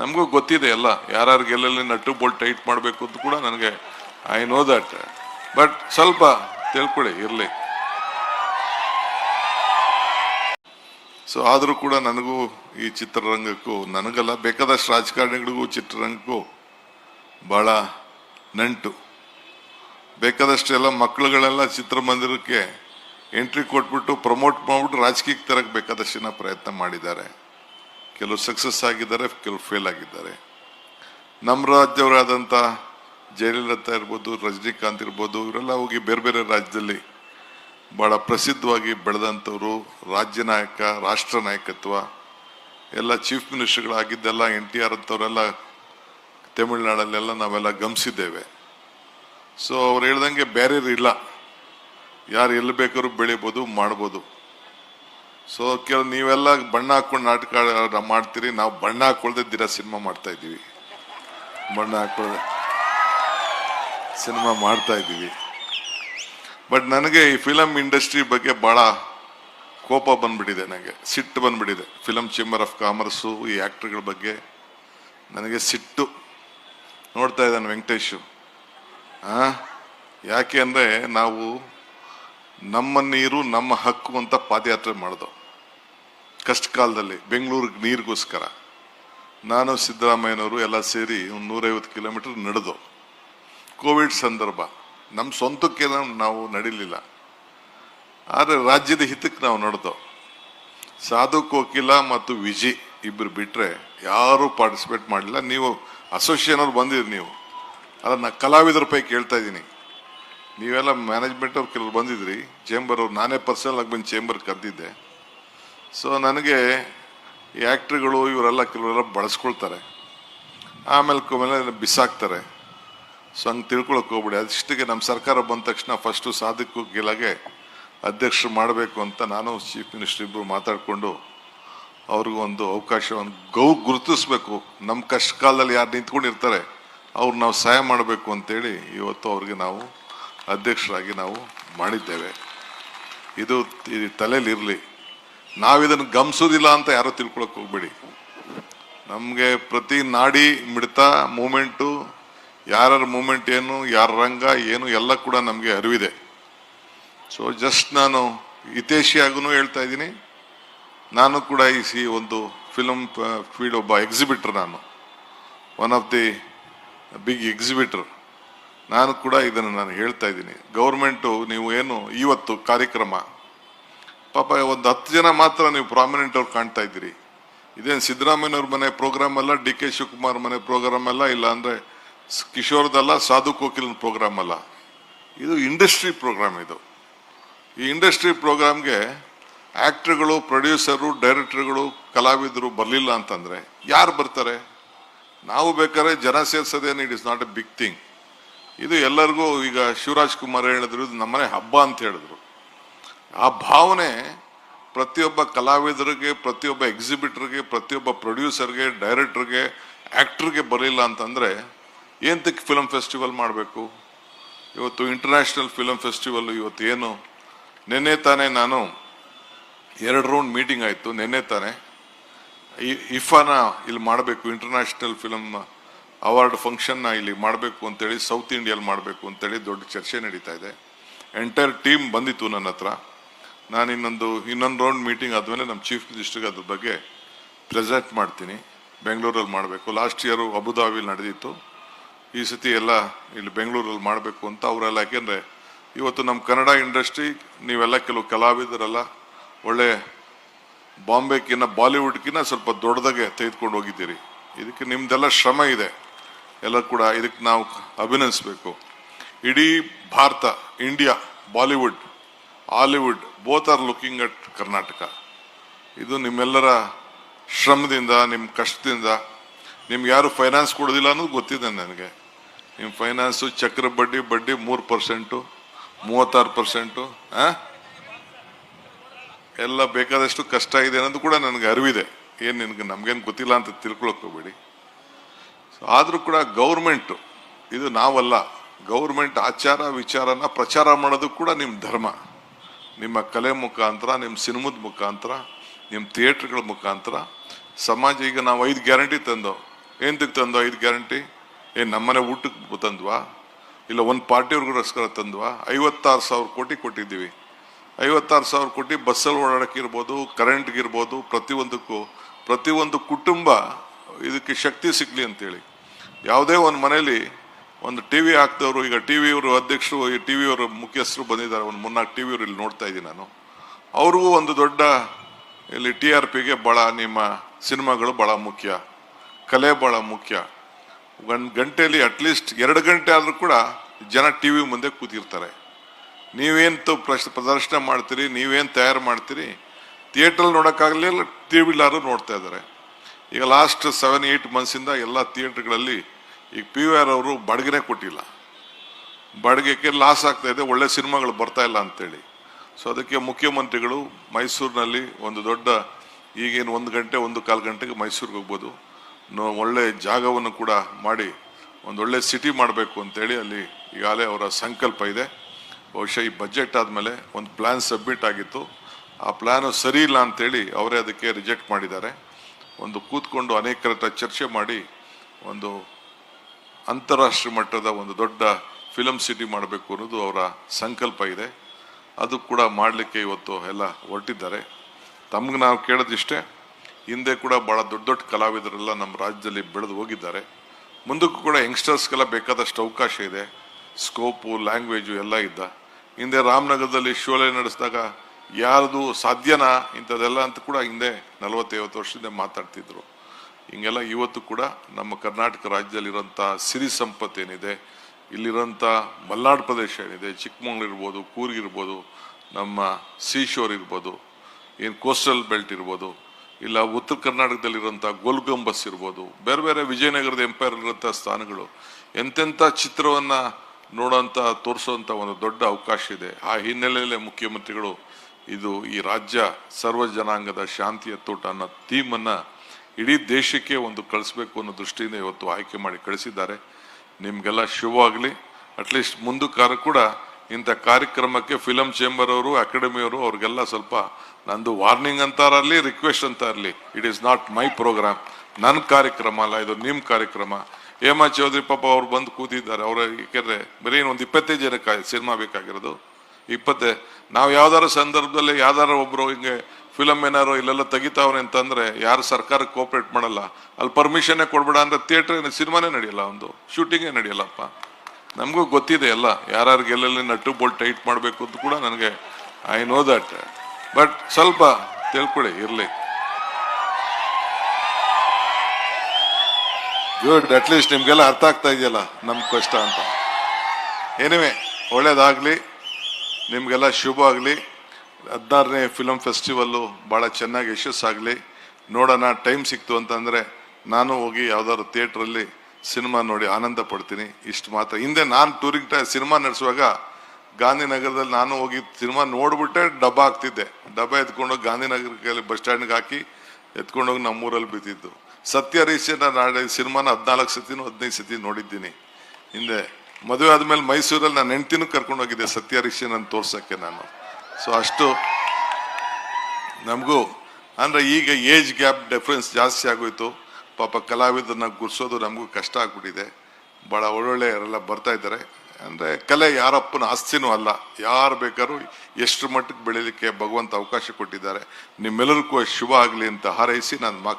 ನಮಗೂ ಗೊತ್ತಿದೆ ಎಲ್ಲ. ಯಾರು ಎಲ್ಲೆಲ್ಲಿ ನಟ್ಟು ಬೋಲ್ಟ್ ಟೈಟ್ ಮಾಡಬೇಕು ಅಂತ ಕೂಡ ನನಗೆ ಐ ನೋ ದಟ್ ಬಟ್ ಸ್ವಲ್ಪ ತಿಳ್ಕೊಳ್ಳಿ, ಇರಲಿ. ಸೊ ಆದರೂ ಕೂಡ ನನಗೂ ಈ ಚಿತ್ರರಂಗಕ್ಕೂ, ನನಗಲ್ಲ, ಬೇಕಾದಷ್ಟು ರಾಜಕಾರಣಿಗಳಿಗೂ ಚಿತ್ರರಂಗಕ್ಕೂ ಭಾಳ ನಂಟು. ಬೇಕಾದಷ್ಟು ಎಲ್ಲ ಮಕ್ಕಳುಗಳೆಲ್ಲ ಚಿತ್ರಮಂದಿರಕ್ಕೆ ಎಂಟ್ರಿ ಕೊಟ್ಬಿಟ್ಟು ಪ್ರಮೋಟ್ ಮಾಡಿಬಿಟ್ಟು ರಾಜಕೀಯಕ್ಕೆ ತರಕ್ಕೆ ಬೇಕಾದಷ್ಟಿನ ಪ್ರಯತ್ನ ಮಾಡಿದ್ದಾರೆ. ಕೆಲವು ಸಕ್ಸಸ್ ಆಗಿದ್ದಾರೆ ಕೆಲವು ಫೇಲ್ ಆಗಿದ್ದಾರೆ. ನಮ್ಮ ರಾಜ್ಯವರಾದಂಥ ಜಯಲಲಿತಾ ಇರ್ಬೋದು, ರಜನಿಕಾಂತ್ ಇರ್ಬೋದು, ಇವರೆಲ್ಲ ಹೋಗಿ ಬೇರೆ ಬೇರೆ ರಾಜ್ಯದಲ್ಲಿ ಭಾಳ ಪ್ರಸಿದ್ಧವಾಗಿ ಬೆಳೆದಂಥವರು, ರಾಜ್ಯ ನಾಯಕ, ರಾಷ್ಟ್ರ ನಾಯಕತ್ವ, ಎಲ್ಲ ಚೀಫ್ ಮಿನಿಸ್ಟರ್ಗಳಾಗಿದ್ದೆಲ್ಲ ಎನ್ ಟಿ ಆರ್ ಅಂಥವರೆಲ್ಲ ತಮಿಳ್ನಾಡಲ್ಲೆಲ್ಲ ನಾವೆಲ್ಲ ಗಮನಿಸಿದ್ದೇವೆ ಸೊ ಅವ್ರು ಹೇಳ್ದಂಗೆ ಬ್ಯಾರಿಯರ್ ಇಲ್ಲ. ಯಾರು ಎಲ್ಲಿ ಬೇಕಾದ್ರೂ ಬೆಳಿಬೋದು, ಮಾಡ್ಬೋದು. ಸೊ ಕೆಲ ನೀವೆಲ್ಲ ಬಣ್ಣ ಹಾಕೊಂಡು ನಾಟಕ ಮಾಡ್ತೀರಿ. ನಾವು ಬಣ್ಣ ಹಾಕೊಳ್ದೆ ಸಿನಿಮಾ ಮಾಡ್ತಾ ಇದ್ದೀವಿ. ಬಣ್ಣ ಹಾಕೊಳ್ದೆ ಸಿನಿಮಾ ಮಾಡ್ತಾ ಇದ್ದೀವಿ. ಬಟ್ ನನಗೆ ಈ ಫಿಲಮ್ ಇಂಡಸ್ಟ್ರಿ ಬಗ್ಗೆ ಭಾಳ ಕೋಪ ಬಂದ್ಬಿಟ್ಟಿದೆ ನನಗೆ. ಸಿಟ್ಟು ಬಂದ್ಬಿಟ್ಟಿದೆ. ಫಿಲಮ್ ಚೇಂಬರ್ ಆಫ್ ಕಾಮರ್ಸು ಈ ಆ್ಯಕ್ಟ್ರ್ಗಳ ಬಗ್ಗೆ ನನಗೆ ಸಿಟ್ಟು. ನೋಡ್ತಾ ಇದ್ದಾನೆ ವೆಂಕಟೇಶು. ಹಾಂ ಯಾಕೆ ಅಂದರೆ ನಾವು ನಮ್ಮ ನೀರು ನಮ್ಮ ಹಕ್ಕು ಅಂತ ಪಾದಯಾತ್ರೆ ಮಾಡ್ದೋ. ಕಷ್ಟ ಕಾಲದಲ್ಲಿ ಬೆಂಗಳೂರಿಗೆ ನೀರಿಗೋಸ್ಕರ, ನಾನು ಸಿದ್ದರಾಮಯ್ಯನವರು ಎಲ್ಲ ಸೇರಿ ಒಂದು ನೂರೈವತ್ತು ಕಿಲೋಮೀಟರ್ ನಡೆದು, ಕೋವಿಡ್ ಸಂದರ್ಭ ನಮ್ಮ ಸ್ವಂತಕ್ಕೆ ನಾವು- ನಡೀಲಿಲ್ಲ. ಆದರೆ ರಾಜ್ಯದ ಹಿತಕ್ಕೆ ನಾವು ನಡೆದೋ ಸಾಧು ಕೋಕಿಲ ಮತ್ತು ವಿಜಿ ಇಬ್ಬರು ಬಿಟ್ಟರೆ ಯಾರೂ ಪಾರ್ಟಿಸಿಪೇಟ್ ಮಾಡಲಿಲ್ಲ. ನೀವು ಅಸೋಸಿಯೇಷನ್ ಅವ್ರು ಬಂದಿದ್ರಿ ನೀವು. ಅಲ್ಲ, ನಾ ಕಲಾವಿದರ ಪೈ ಕೇಳ್ತಾ ಇದ್ದೀನಿ. ನೀವೆಲ್ಲ ಮ್ಯಾನೇಜ್ಮೆಂಟ್ ಅವ್ರು ಕೆಲವ್ರು ಬಂದಿದ್ರಿ ಚೇಂಬರ್ ಅವ್ರು, ನಾನೇ ಪರ್ಸನಲ್ ಆಗಿ ಬಂದು ಚೇಂಬರ್ ಕರೆದಿದ್ದೆ. ಸೊ ನನಗೆ ಈ ಆ್ಯಕ್ಟ್ರುಗಳು ಇವರೆಲ್ಲ ಕೆಲವರೆಲ್ಲ ಬಳಸ್ಕೊಳ್ತಾರೆ. ಆಮೇಲೆ ಕೊಮೇಲೆ ಬಿಸಾಕ್ತಾರೆ. ಸೊ ಹಂಗೆ ತಿಳ್ಕೊಳಕ್ಕೆ ಹೋಗ್ಬಿಡಿ. ಅದಿಷ್ಟಿಗೆ ನಮ್ಮ ಸರ್ಕಾರ ಬಂದ ತಕ್ಷಣ ಫಸ್ಟು ಸಾಧಕ ಗೆಲಗೆ ಅಧ್ಯಕ್ಷರು ಮಾಡಬೇಕು ಅಂತ ನಾನು ಚೀಫ್ ಮಿನಿಸ್ಟರ್ ಇಬ್ಬರು ಮಾತಾಡಿಕೊಂಡು ಅವ್ರಿಗೊಂದು ಅವಕಾಶವನ್ನು ಗೌ ಗುರುತಿಸ್ಬೇಕು. ನಮ್ಮ ಕಷ್ಟ ಕಾಲದಲ್ಲಿ ಯಾರು ನಿಂತ್ಕೊಂಡಿರ್ತಾರೆ, ಅವ್ರು ನಾವು ಸಹಾಯ ಮಾಡಬೇಕು ಅಂತೇಳಿ ಇವತ್ತು ಅವ್ರಿಗೆ ನಾವು ಅಧ್ಯಕ್ಷರಾಗಿ ನಾವು ಮಾಡಿದ್ದೇವೆ. ಇದು ಈ ತಲೆಯಲ್ಲಿ ಇರಲಿ. ನಾವಿದನ್ನು ಗಮನಿಸೋದಿಲ್ಲ ಅಂತ ಯಾರೂ ತಿಳ್ಕೊಳಕ್ ಹೋಗ್ಬೇಡಿ. ನಮಗೆ ಪ್ರತಿ ನಾಡಿ ಮಿಡಿತ ಮೂಮೆಂಟು ಯಾರ್ಯಾರ ಮೂಮೆಂಟ್ ಏನು, ಯಾರ ರಂಗ ಏನು, ಎಲ್ಲ ಕೂಡ ನಮಗೆ ಅರಿವಿದೆ. ಸೊ ಜಸ್ಟ್ ನಾನು ಹಿತೇಶಿಯಾಗೂ ಹೇಳ್ತಾ ಇದ್ದೀನಿ. ನಾನು ಕೂಡ ಈ ಸಿ ಒಂದು ಫಿಲಮ್ ಫೀಲ್ಡ್ ಒಬ್ಬ ಎಕ್ಸಿಬಿಟರ್ ನಾನು. One of the big exhibitor ನಾನು ಕೂಡ ಇದನ್ನು ನಾನು ಹೇಳ್ತಾ ಇದ್ದೀನಿ. ಗೌರ್ಮೆಂಟು ನೀವು ಏನು, ಇವತ್ತು ಕಾರ್ಯಕ್ರಮ ಪಾಪ, ಒಂದು ಹತ್ತು ಜನ ಮಾತ್ರ ನೀವು ಪ್ರಾಮಿನೆಂಟ್ ಅವ್ರು ಕಾಣ್ತಾ ಇದ್ದೀರಿ. ಇದೇನು ಸಿದ್ದರಾಮಯ್ಯವ್ರ ಮನೆ ಪ್ರೋಗ್ರಾಮ್ ಅಲ್ಲ ಡಿ ಕೆ ಶಿವಕುಮಾರ್ ಮನೆ ಪ್ರೋಗ್ರಾಮ್ ಅಲ್ಲ, ಇಲ್ಲ ಅಂದರೆ ಕಿಶೋರ್ದಲ್ಲ ಸಾಧು ಕೋಕಿಲ್ನ ಪ್ರೋಗ್ರಾಮ್ ಅಲ್ಲ. ಇದು ಇಂಡಸ್ಟ್ರಿ ಪ್ರೋಗ್ರಾಮ್ ಇದು. ಈ ಇಂಡಸ್ಟ್ರಿ ಪ್ರೋಗ್ರಾಮ್ಗೆ ಆ್ಯಕ್ಟ್ರುಗಳು ಪ್ರೊಡ್ಯೂಸರು ಡೈರೆಕ್ಟ್ರ್ಗಳು ಕಲಾವಿದರು ಬರಲಿಲ್ಲ ಅಂತಂದರೆ ಯಾರು ಬರ್ತಾರೆ? ನಾವು ಬೇಕಾದ್ರೆ ಜನ ಸೇರ್ಸೋದೇನು it is not a big thing. ಇದು ಎಲ್ಲರಿಗೂ ಈಗ ಶಿವರಾಜ್ ಕುಮಾರ್ ಹೇಳಿದ್ರು, ಇದು ನಮ್ಮನೆ ಹಬ್ಬ ಅಂತ ಹೇಳಿದ್ರು. ಆ ಭಾವನೆ ಪ್ರತಿಯೊಬ್ಬ ಕಲಾವಿದರಿಗೆ, ಪ್ರತಿಯೊಬ್ಬ ಎಕ್ಸಿಬಿಟರ್ಗೆ ಪ್ರತಿಯೊಬ್ಬ ಪ್ರೊಡ್ಯೂಸರ್ಗೆ ಡೈರೆಕ್ಟರ್ಗೆ ಆ್ಯಕ್ಟ್ರಿಗೆ ಬರಲಿಲ್ಲ ಅಂತಂದರೆ ಏನಕ್ಕೆ ಫಿಲಮ್ ಫೆಸ್ಟಿವಲ್ ಮಾಡಬೇಕು? ಇವತ್ತು ಇಂಟರ್ನ್ಯಾಷನಲ್ ಫಿಲಮ್ ಫೆಸ್ಟಿವಲ್ ಇವತ್ತು ಏನು ನಿನ್ನೆ ತಾನೇ ನಾನು ಎರಡು ರೌಂಡ್ ಮೀಟಿಂಗ್ ಆಯಿತು, ನಿನ್ನೆ ತಾನೇ. ಇಫಾನ ಇಲ್ಲಿ ಮಾಡಬೇಕು ಇಂಟರ್ನ್ಯಾಷನಲ್ ಫಿಲಮ್ ಅವಾರ್ಡ್ ಫಂಕ್ಷನ್ನ ಇಲ್ಲಿ ಮಾಡಬೇಕು ಅಂತೇಳಿ ಸೌತ್ ಇಂಡಿಯಲ್ಲಿ ಮಾಡಬೇಕು ಅಂತೇಳಿ ದೊಡ್ಡ ಚರ್ಚೆ ನಡೀತಾ ಇದೆ. ಎಂಟೈರ್ ಟೀಮ್ ಬಂದಿತ್ತು ನನ್ನ ಹತ್ರ. ನಾನು ಇನ್ನೊಂದು ಇನ್ನೊಂದು ರೌಂಡ್ ಮೀಟಿಂಗ್ ಆದಮೇಲೆ ನಮ್ಮ ಚೀಫ್ ಮಿನಿಸ್ಟರ್ಗೆ ಅದ್ರ ಬಗ್ಗೆ ಪ್ರೆಸೆಂಟ್ ಮಾಡ್ತೀನಿ. ಬೆಂಗಳೂರಲ್ಲಿ ಮಾಡಬೇಕು. ಲಾಸ್ಟ್ ಇಯರು ಅಬುದಾಬಿಲಿ ನಡೆದಿತ್ತು. ಈ ಸತಿ ಎಲ್ಲ ಇಲ್ಲಿ ಬೆಂಗಳೂರಲ್ಲಿ ಮಾಡಬೇಕು ಅಂತ ಅವರೆಲ್ಲ, ಯಾಕೆಂದರೆ ಇವತ್ತು ನಮ್ಮ ಕನ್ನಡ ಇಂಡಸ್ಟ್ರಿ ನೀವೆಲ್ಲ ಕೆಲವು ಕಲಾವಿದರೆಲ್ಲ ಒಳ್ಳೆ ಬಾಂಬೆಕಿನ್ನ, ಬಾಲಿವುಡ್ಕಿನ್ನ ಸ್ವಲ್ಪ ದೊಡ್ಡದಾಗೆ ತೆಗೆದುಕೊಂಡು ಹೋಗಿದ್ದೀರಿ. ಇದಕ್ಕೆ ನಿಮ್ಮದೆಲ್ಲ ಶ್ರಮ ಇದೆ. ಎಲ್ಲ ಕೂಡ ಇದಕ್ಕೆ ನಾವು ಅಭಿನಂದಿಸಬೇಕು. ಇಡೀ Bharat India Bollywood Hollywood both are looking at Karnataka ಇದು ನಿಮ್ಮೆಲ್ಲರ ಶ್ರಮದಿಂದ ನಿಮ್ಮ ಕಷ್ಟದಿಂದ. ನಿಮ್ಗೆ ಯಾರು ಫೈನಾನ್ಸ್ ಕೊಡೋದಿಲ್ಲ ಅನ್ನೋದು ಗೊತ್ತಿದೆ ನನಗೆ. ನಿಮ್ಮ ಫೈನಾನ್ಸು ಚಕ್ರ ಬಡ್ಡಿ ಬಡ್ಡಿ ಮೂರು ಪರ್ಸೆಂಟು ಮೂವತ್ತಾರು ಪರ್ಸೆಂಟು ಎಲ್ಲ ಬೇಕಾದಷ್ಟು ಕಷ್ಟ ಇದೆ ಅನ್ನೋದು ಕೂಡ ನನಗೆ ಅರಿವಿದೆ. ಏನು ನಿನಗೆ, ನಮಗೇನು ಗೊತ್ತಿಲ್ಲ ಅಂತ ತಿಳ್ಕೊಳಕ್ಕೋಗ್ಬೇಡಿ ಸೊ ಆದರೂ ಕೂಡ ಗೌರ್ಮೆಂಟು ಇದು ನಾವಲ್ಲ. ಗೌರ್ಮೆಂಟ್ ಆಚಾರ ವಿಚಾರನ ಪ್ರಚಾರ ಮಾಡೋದು ಕೂಡ ನಿಮ್ಮ ಧರ್ಮ. ನಿಮ್ಮ ಕಲೆ ಮುಖಾಂತರ, ನಿಮ್ಮ ಸಿನಿಮದ ಮುಖಾಂತರ, ನಿಮ್ಮ ಥಿಯೇಟ್ರ್ಗಳ ಮುಖಾಂತರ, ಸಮಾಜ ಈಗ ನಾವು ಐದು ಗ್ಯಾರಂಟಿ ತಂದೋ? ಎಂತಕ್ಕೆ ತಂದೋ ಐದು ಗ್ಯಾರಂಟಿ? ಏನು ನಮ್ಮನೆ ಊಟಕ್ಕೆ ತಂದ್ವಾ? ಇಲ್ಲ, ಒಂದು ಪಾರ್ಟಿಯವ್ರಿಗೋಸ್ಕರ ತಂದ್ವಾ? ಐವತ್ತಾರು ಸಾವಿರ ಕೋಟಿ ಕೊಟ್ಟಿದ್ದೀವಿ. ಐವತ್ತಾರು ಸಾವಿರ ಕೋಟಿ ಬಸ್ಸಲ್ಲಿ ಓಡಾಡೋಕ್ಕಿರ್ಬೋದು, ಕರೆಂಟ್ಗಿರ್ಬೋದು, ಪ್ರತಿಯೊಂದಕ್ಕೂ, ಪ್ರತಿಯೊಂದು ಕುಟುಂಬ ಇದಕ್ಕೆ ಶಕ್ತಿ ಸಿಗಲಿ ಅಂತೇಳಿ. ಯಾವುದೇ ಒಂದು ಮನೇಲಿ ಒಂದು ಟಿ ವಿ ಹಾಕ್ದವರು, ಈಗ ಟಿ ವಿಯವರು ಅಧ್ಯಕ್ಷರು, ಈ ಟಿ ವಿಯವರು ಮುಖ್ಯಸ್ಥರು ಬಂದಿದ್ದಾರೆ. ಒಂದು ಮೂರ್ನಾಲ್ಕು ಟಿ ವಿಯವರು ಇಲ್ಲಿ ನೋಡ್ತಾ ಇದ್ದೀನಿ ನಾನು. ಅವ್ರಿಗೂ ಒಂದು ದೊಡ್ಡ ಇಲ್ಲಿ ಟಿ ಆರ್ ಪಿಗೆ ಭಾಳ ನಿಮ್ಮ ಸಿನಿಮಾಗಳು ಭಾಳ ಮುಖ್ಯ. ಕಲೆ ಭಾಳ ಮುಖ್ಯ. ಒಂದು ಗಂಟೆಯಲ್ಲಿ ಅಟ್ಲೀಸ್ಟ್ ಎರಡು ಗಂಟೆ ಆದರೂ ಕೂಡ ಜನ ಟಿ ವಿ ಮುಂದೆ ಕೂತಿರ್ತಾರೆ. ನೀವೇನು ಪ್ರಶ್, ಪ್ರದರ್ಶನ ಮಾಡ್ತೀರಿ, ನೀವೇನು ತಯಾರು ಮಾಡ್ತೀರಿ ಥಿಯೇಟ್ರಲ್ಲಿ ನೋಡೋಕ್ಕಾಗಲಿಲ್ಲ ಟಿ ವಿಲಾರು ನೋಡ್ತಾ ಇದ್ದಾರೆ. ಈಗ ಲಾಸ್ಟ್ ಸೆವೆನ್ ಏಯ್ಟ್ ಮಂತ್ಸಿಂದ ಎಲ್ಲ ಥಿಯೇಟ್ರ್ಗಳಲ್ಲಿ ಈಗ ಪಿ ವಿ ಆರ್ ಅವರು ಬಡಗಿನೇ ಕೊಟ್ಟಿಲ್ಲ. ಬಾಡಿಗೆಗೆ ಲಾಸ್ ಆಗ್ತಾ ಇದೆ, ಒಳ್ಳೆ ಸಿನಿಮಾಗಳು ಬರ್ತಾ ಇಲ್ಲ ಅಂತೇಳಿ. ಸೊ ಅದಕ್ಕೆ ಮುಖ್ಯಮಂತ್ರಿಗಳು ಮೈಸೂರಿನಲ್ಲಿ ಒಂದು ದೊಡ್ಡ ಈಗೇನು ಒಂದು ಗಂಟೆ, ಒಂದು ಕಾಲು ಗಂಟೆಗೆ ಮೈಸೂರಿಗೆ ಹೋಗ್ಬೋದು. ಒಳ್ಳೆ ಜಾಗವನ್ನು ಕೂಡ ಮಾಡಿ ಒಂದು ಒಳ್ಳೆ ಸಿಟಿ ಮಾಡಬೇಕು ಅಂತೇಳಿ ಅಲ್ಲಿ ಈಗಾಗಲೇ ಅವರ ಸಂಕಲ್ಪ ಇದೆ. ಬಹುಶಃ ಈ ಬಜೆಟ್ ಆದಮೇಲೆ ಒಂದು ಪ್ಲ್ಯಾನ್ ಸಬ್ಮಿಟ್ ಆಗಿತ್ತು. ಆ ಪ್ಲ್ಯಾನು ಸರಿ ಇಲ್ಲ ಅಂತೇಳಿ ಅವರೇ ಅದಕ್ಕೆ ರಿಜೆಕ್ಟ್ ಮಾಡಿದ್ದಾರೆ. ಒಂದು ಕೂತ್ಕೊಂಡು ಅನೇಕರ ಚರ್ಚೆ ಮಾಡಿ ಒಂದು ಅಂತಾರಾಷ್ಟ್ರೀಯ ಮಟ್ಟದ ಒಂದು ದೊಡ್ಡ ಫಿಲಮ್ ಸಿಟಿ ಮಾಡಬೇಕು ಅನ್ನೋದು ಅವರ ಸಂಕಲ್ಪ ಇದೆ. ಅದು ಕೂಡ ಮಾಡಲಿಕ್ಕೆ ಇವತ್ತು ಎಲ್ಲ ಹೊರಟಿದ್ದಾರೆ. ತಮ್ಗೆ ನಾವು ಕೇಳೋದಿಷ್ಟೇ, ಹಿಂದೆ ಕೂಡ ಭಾಳ ದೊಡ್ಡ ದೊಡ್ಡ ಕಲಾವಿದರೆಲ್ಲ ನಮ್ಮ ರಾಜ್ಯದಲ್ಲಿ ಬೆಳೆದು ಹೋಗಿದ್ದಾರೆ. ಮುಂದಕ್ಕೂ ಕೂಡ ಯಂಗ್ಸ್ಟರ್ಸ್ಗೆಲ್ಲ ಬೇಕಾದಷ್ಟು ಅವಕಾಶ ಇದೆ. ಸ್ಕೋಪು ಲ್ಯಾಂಗ್ವೇಜು ಎಲ್ಲ ಇದ್ದ. ಹಿಂದೆ ರಾಮನಗರದಲ್ಲಿ ಶೋಲೆ ನಡೆಸಿದಾಗ ಯಾರದು ಸಾಧ್ಯನಾ ಇಂಥದ್ದೆಲ್ಲ ಅಂತ ಕೂಡ ಹಿಂದೆ ನಲವತ್ತೈವತ್ತು ವರ್ಷದಿಂದ ಮಾತಾಡ್ತಿದ್ರು. ಹಿಂಗೆಲ್ಲ ಇವತ್ತು ಕೂಡ ನಮ್ಮ ಕರ್ನಾಟಕ ರಾಜ್ಯದಲ್ಲಿರೋಂಥ ಸಿರಿ ಸಂಪತ್ತೇನಿದೆ ಇಲ್ಲಿರೋಂಥ ಮಲ್ನಾಡು ಪ್ರದೇಶ ಏನಿದೆ, ಚಿಕ್ಕಮಂಗ್ಳೂರು ಇರ್ಬೋದು, ಕೂರ್ಗ್ ಇರ್ಬೋದು, ನಮ್ಮ ಸೀಶೋರ್ ಇರ್ಬೋದು, ಏನು ಕೋಸ್ಟಲ್ ಬೆಲ್ಟ್ ಇರ್ಬೋದು, ಇಲ್ಲ ಉತ್ತರ ಕರ್ನಾಟಕದಲ್ಲಿರುವಂಥ ಗೋಲ್ಗಂಬಸ್ ಇರ್ಬೋದು, ಬೇರೆ ಬೇರೆ ವಿಜಯನಗರದ ಎಂಪೈರ್ ಇರುವಂಥ ಸ್ಥಾನಗಳು ಎಂತೆಂಥ ಚಿತ್ರವನ್ನು ನೋಡೋಂಥ ತೋರಿಸುವಂಥ ಒಂದು ದೊಡ್ಡ ಅವಕಾಶ ಇದೆ. ಆ ಹಿನ್ನೆಲೆಯಲ್ಲಿ ಮುಖ್ಯಮಂತ್ರಿಗಳು ಇದು ಈ ರಾಜ್ಯ ಸರ್ವ ಜನಾಂಗದ ಶಾಂತಿಯ ತೋಟ ಅನ್ನೋ ಥೀಮನ್ನು ಇಡೀ ದೇಶಕ್ಕೆ ಒಂದು ಕಳಿಸ್ಬೇಕು ಅನ್ನೋ ದೃಷ್ಟಿಯಿಂದ ಇವತ್ತು ಆಯ್ಕೆ ಮಾಡಿ ಕಳಿಸಿದ್ದಾರೆ. ನಿಮಗೆಲ್ಲ ಶುಭವಾಗಲಿ. ಅಟ್ಲೀಸ್ಟ್ ಮುಂದಕ್ಕಾರ ಕೂಡ ಇಂಥ ಕಾರ್ಯಕ್ರಮಕ್ಕೆ ಫಿಲಮ್ ಚೇಂಬರ್ ಅವರು ಅಕಾಡೆಮಿಯವರು ಅವ್ರಿಗೆಲ್ಲ ಸ್ವಲ್ಪ ನಂದು ವಾರ್ನಿಂಗ್ ಅಂತಾರಲ್ಲಿ ರಿಕ್ವೆಸ್ಟ್ ಅಂತ ಇರಲಿ. It is not my program ನನ್ನ ಕಾರ್ಯಕ್ರಮ ಅಲ್ಲ, ಇದು ನಿಮ್ಮ ಕಾರ್ಯಕ್ರಮ. ಹೇಮಾ ಚೌಧರಿ ಪಾಪ ಅವ್ರು ಬಂದು ಕೂತಿದ್ದಾರೆ. ಅವರು ಏಕೆಂದರೆ ಬರೀ ಒಂದು ಇಪ್ಪತ್ತೈದು ಜನಕ್ಕೆ ಸಿನಿಮಾ ಬೇಕಾಗಿರೋದು. ಇಪ್ಪತ್ತೇ ನಾವು ಯಾವ್ದಾರ ಸಂದರ್ಭದಲ್ಲಿ ಯಾವ್ದಾರ ಒಬ್ಬರು ಹಿಂಗೆ ಫಿಲಮ್ ಏನಾರು ಇಲ್ಲೆಲ್ಲ ತೆಗಿತಾವ್ರೆ ಅಂತಂದ್ರೆ ಯಾರು ಸರ್ಕಾರಕ್ಕೆ ಕೋಪರೇಟ್ ಮಾಡಲ್ಲ. ಅಲ್ಲಿ ಪರ್ಮಿಷನ್ನೇ ಕೊಡ್ಬೇಡ ಅಂದ್ರೆ ಥಿಯೇಟರ್ ಸಿನಿಮಾನೇ ನಡೆಯಲ್ಲ ಒಂದು. ಶೂಟಿಂಗೇ ನಡೆಯಲ್ಲಪ್ಪ. ನಮಗೂ ಗೊತ್ತಿದೆ ಎಲ್ಲ. ಯಾರ್ಯಾರಿಗೆ ಎಲ್ಲೆಲ್ಲಿ ನಟ್ಟು ಬೋಲ್ಟ್ ಟೈಟ್ ಮಾಡಬೇಕು ಅಂತ ಕೂಡ ನನಗೆ ಐ ನೋ ದಟ್ ಬಟ್ ಸ್ವಲ್ಪ ತಿಳ್ಕೊಳ್ಳಿ ಇರಲಿ. ಗುಡ್ ಅಟ್ಲೀಸ್ಟ್ ನಿಮಗೆಲ್ಲ ಅರ್ಥ ಆಗ್ತಾ ಇದೆಯಲ್ಲ ನಮ್ಮ ಕಷ್ಟ ಅಂತ. ಏನಿವೆ ಒಳ್ಳೇದಾಗ್ಲಿ. ನಿಮಗೆಲ್ಲ ಶುಭ ಆಗಲಿ. ಹದಿನಾರನೇ ಫಿಲಮ್ ಫೆಸ್ಟಿವಲ್ಲು ಭಾಳ ಚೆನ್ನಾಗಿ ಯಶಸ್ಸಾಗಲಿ. ನೋಡೋಣ ಟೈಮ್ ಸಿಕ್ತು ಅಂತಂದರೆ ನಾನು ಹೋಗಿ ಯಾವ್ದಾದ್ರು ಥಿಯೇಟ್ರಲ್ಲಿ ಸಿನಿಮಾ ನೋಡಿ ಆನಂದ ಪಡ್ತೀನಿ. ಇಷ್ಟು ಮಾತ್ರ. ಹಿಂದೆ ನಾನು ಟೂರಿಂಗ್ ಟೈಮ್ ಸಿನಿಮಾ ನಡೆಸುವಾಗ ಗಾಂಧಿನಗರದಲ್ಲಿ ನಾನು ಹೋಗಿ ಸಿನಿಮಾ ನೋಡಿಬಿಟ್ಟೆ ಡಬ್ಬ ಹಾಕ್ತಿದ್ದೆ ಡಬ್ಬ ಎತ್ಕೊಂಡೋಗಿ ಗಾಂಧಿನಗರಕ್ಕೆ ಬಸ್ ಸ್ಟ್ಯಾಂಡ್ಗೆ ಹಾಕಿ ಎತ್ಕೊಂಡೋಗಿ ನಮ್ಮೂರಲ್ಲಿ ಬಿದ್ದಿದ್ದು. ಸತ್ಯ ಹರೀಶನ ನಾಳೆ ಸಿನಿಮಾನ ಹದಿನಾಲ್ಕು ಸತಿನೂ ಹದಿನೈದು ಸತಿ ನೋಡಿದ್ದೀನಿ. ಹಿಂದೆ ಮದುವೆ ಆದಮೇಲೆ ಮೈಸೂರಲ್ಲಿ ನಾನು ಹೆಂಡ್ತಿನೂ ಕರ್ಕೊಂಡೋಗಿದ್ದೆ. ಸತ್ಯ ಹರೀಶನ ತೋರ್ಸೋಕ್ಕೆ ನಾನು. ಸೊ ಅಷ್ಟು ನಮಗೂ, ಅಂದರೆ ಈಗ ಏಜ್ ಗ್ಯಾಪ್ ಡಿಫ್ರೆನ್ಸ್ ಜಾಸ್ತಿ ಆಗೋಯ್ತು. ಪಾಪ ಕಲಾವಿದರನ್ನ ಗುರ್ಸೋದು ನಮಗೂ ಕಷ್ಟ ಆಗ್ಬಿಟ್ಟಿದೆ. ಭಾಳ ಒಳ್ಳೊಳ್ಳೆಯವರೆಲ್ಲ ಬರ್ತಾ ಇದ್ದಾರೆ. ಅಂದರೆ ಕಲೆ ಯಾರಪ್ಪನ ಆಸ್ತಿನೂ ಅಲ್ಲ. ಯಾರು ಬೇಕಾದ್ರೂ ಎಷ್ಟು ಮಟ್ಟಕ್ಕೆ ಬೆಳೀಲಿಕ್ಕೆ ಭಗವಂತ ಅವಕಾಶ ಕೊಟ್ಟಿದ್ದಾರೆ. ನಿಮ್ಮೆಲ್ಲರಿಗೂ ಶುಭ ಆಗಲಿ ಅಂತ ಹಾರೈಸಿ ನಾನು ಮಾತು